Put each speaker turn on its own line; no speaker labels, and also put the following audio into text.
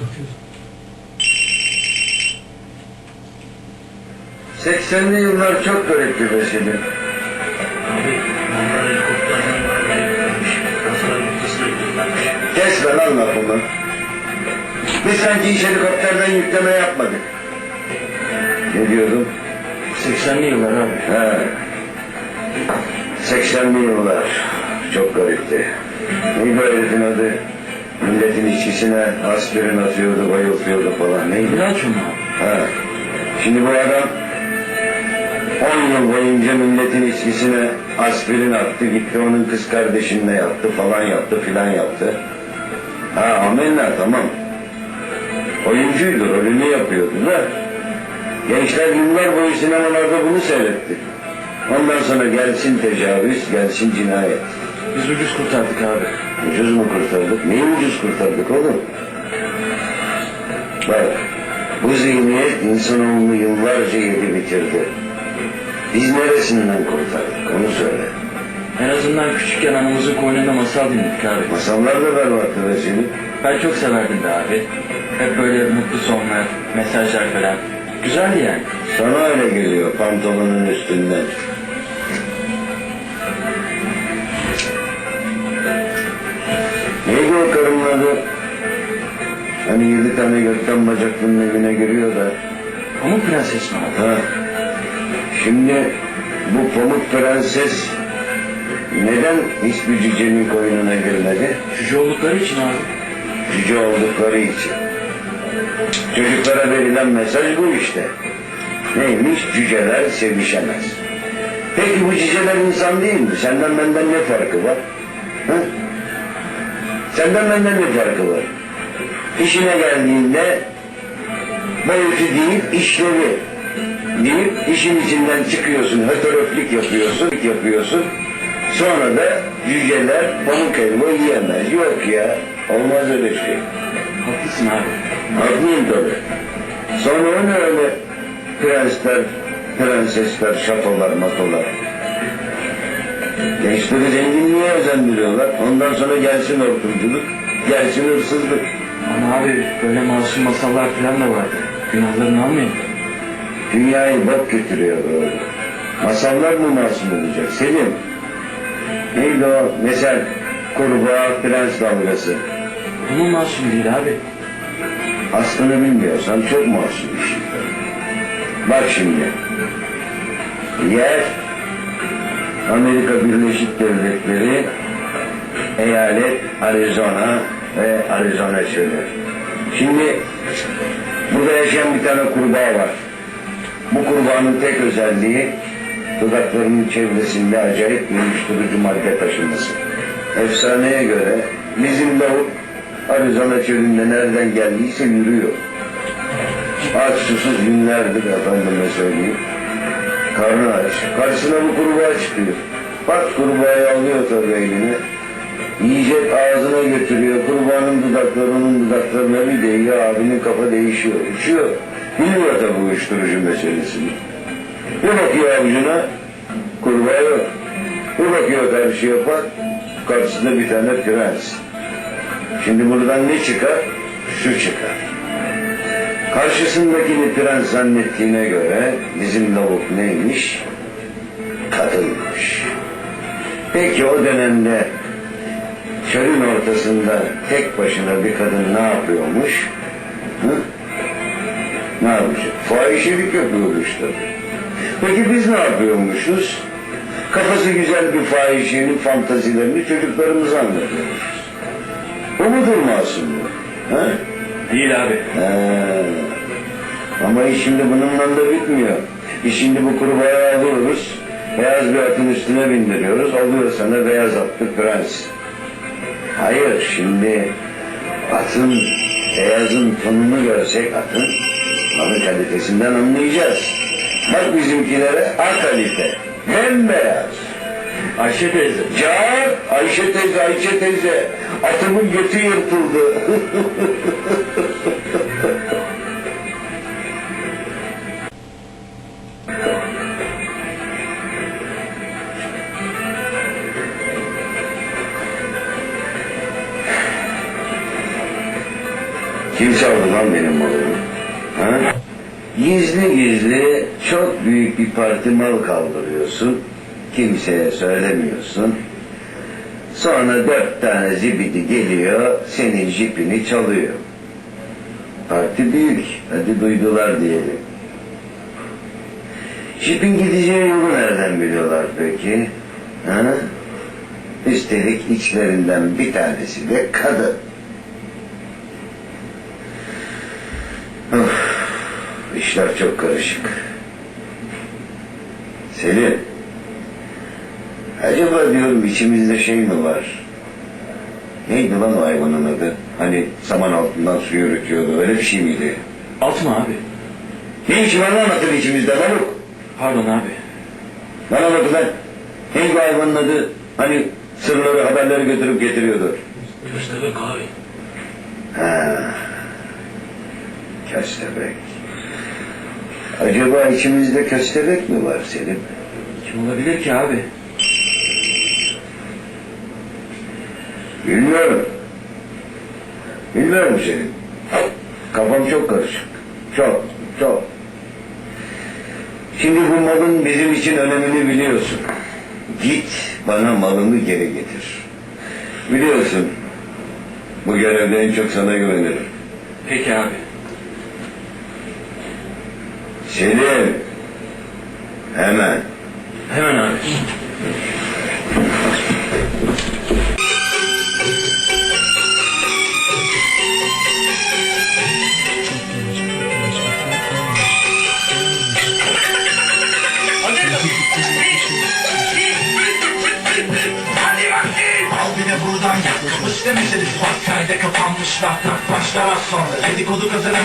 bakıyoruz.
80'li yıllar çok garipti be
gidiyorlarmış.
Kes lan lan lafımı. Biz sanki hiç helikopterden yükleme yapmadık. Ne diyordum?
80'li yıllar abi.
He. 80'li yıllar. Çok garipti. Neydi herifin adı? Milletin işçisine aspirin atıyordu, bayıltıyordu falan. Neydi?
İlaç mı?
Ha. Şimdi bu adam 10 yıl boyunca milletin içkisine aspirin attı, gitti onun kız kardeşinle yattı falan yaptı filan yaptı. Ha amenna tamam. Oyuncuydu, rolünü yapıyordu da. Gençler yıllar boyu sinemalarda bunu seyretti. Ondan sonra gelsin tecavüz, gelsin cinayet.
Biz ucuz kurtardık abi.
Ucuz mu kurtardık? Neyi ucuz kurtardık oğlum? Bak, bu zihniyet insanoğlunu yıllarca yedi bitirdi. Biz neresinden kurtardık onu söyle.
En azından küçükken anamızın koynunda masal dinledik abi.
Masallar da berbattı be senin.
Ben çok severdim be abi. Hep böyle mutlu sonlar, mesajlar falan. Güzeldi yani.
Sana öyle geliyor pantolonun üstünden. Yedi tane gökten bacaklının evine giriyor da.
Pamuk Prenses mi?
Ha. Şimdi bu pamuk prenses neden hiçbir cücenin koynuna girmedi?
Cüce oldukları için abi.
Cüce oldukları için. Çocuklara verilen mesaj bu işte. Neymiş? Cüceler sevişemez. Peki bu cüceler insan değil mi? Senden benden ne farkı var? Ha? Senden benden ne farkı var? İşine geldiğinde boyutu değil işlevi deyip işin içinden çıkıyorsun, hötöröflük yapıyorsun, yapıyorsun. Sonra da cüceler pamuk elma yiyemez. Yok ya, olmaz öyle şey.
Haklısın abi.
Haklıyım tabii. Sonra ne öyle prensler, prensesler, şatolar, matolar. Gençleri zenginliğe özendiriyorlar. Ondan sonra gelsin ortumculuk, gelsin hırsızlık.
Ama abi böyle masum masallar falan da vardı. Günahlarını almayın.
Dünyayı bak götürüyor böyle. Masallar mı masum olacak? Selim. Neydi o? Mesela kurbağa prens dalgası.
Bunun masum değil abi.
Aslını bilmiyorsan çok masum bir şey. Bak şimdi. Yer Amerika Birleşik Devletleri eyalet Arizona ve Arizona çölü. Şimdi burada yaşayan bir tane kurbağa var. Bu kurbağanın tek özelliği dudaklarının çevresinde acayip bir uyuşturucu madde taşıması. Efsaneye göre bizim lavuk Arizona çölünde nereden geldiyse yürüyor. Aç susuz günlerdir efendime söyleyeyim. Karnı aç. Karşısına bu kurbağa çıkıyor. Bak kurbağayı alıyor tabii eline. Yiyecek ağzına götürüyor. Kurbağanın dudakları onun dudaklarına bir değiyor. Abinin kafa değişiyor. Uçuyor. Bilmiyor tabii uyuşturucu meselesini. Bir bakıyor avucuna. Kurbağa yok. Bir bakıyor karşıya bak. Karşısında bir tane prens. Şimdi buradan ne çıkar? Şu çıkar. Karşısındakini prens zannettiğine göre bizim lavuk neymiş? Kadınmış. Peki o dönemde çölün ortasında tek başına bir kadın ne yapıyormuş? Hı? Ne yapacak? Fahişelik yapıyormuş tabii. Peki biz ne yapıyormuşuz? Kafası güzel bir fahişenin fantazilerini çocuklarımıza anlatıyormuşuz. Bu mudur masumluk? Ha?
Değil abi.
He. Ama iş şimdi bununla da bitmiyor. İş şimdi bu kurbağayı alıyoruz. Beyaz bir atın üstüne bindiriyoruz. Alıyor sana beyaz atlı prens. Hayır şimdi atın beyazın tonunu görsek atın onun kalitesinden anlayacağız. Bak bizimkilere A kalite. Bembeyaz.
Ayşe teyze.
Can, Ayşe teyze, Ayşe teyze. Atımın götü yırtıldı. Kimse çaldı lan benim malımı? Ha? Gizli gizli çok büyük bir parti mal kaldırıyorsun. Kimseye söylemiyorsun. Sonra dört tane zibidi geliyor, senin jipini çalıyor. Parti büyük, hadi duydular diyelim. Jipin gideceği yolu nereden biliyorlar peki? Ha? Üstelik içlerinden bir tanesi de kadın. İşler çok karışık. Selin, acaba diyorum içimizde şey mi var? Neydi lan o hayvanın adı? Hani saman altından su yürütüyordu, öyle bir şey miydi?
Alt mı abi?
Ne işi var lan atın içimizde lan?
Pardon abi.
Bana bak lan. Neydi hayvanın adı? Hani sırları, haberleri götürüp getiriyordu.
Köstebek abi.
Ha. Köstebek. Acaba içimizde köstebek mi var Selim?
Kim olabilir ki abi?
Bilmiyorum. Bilmiyorum Selim. Kafam çok karışık. Çok, çok. Şimdi bu malın bizim için önemini biliyorsun. Git bana malımı geri getir. Biliyorsun. Bu görevde en çok sana güvenirim.
Peki abi.
Selim. Hemen.
Hemen abi.
Al bir de buradan gel. Kapış demeseniz bak kayda kapanmış laf tak başlar az sonra. Dedikodu kazanır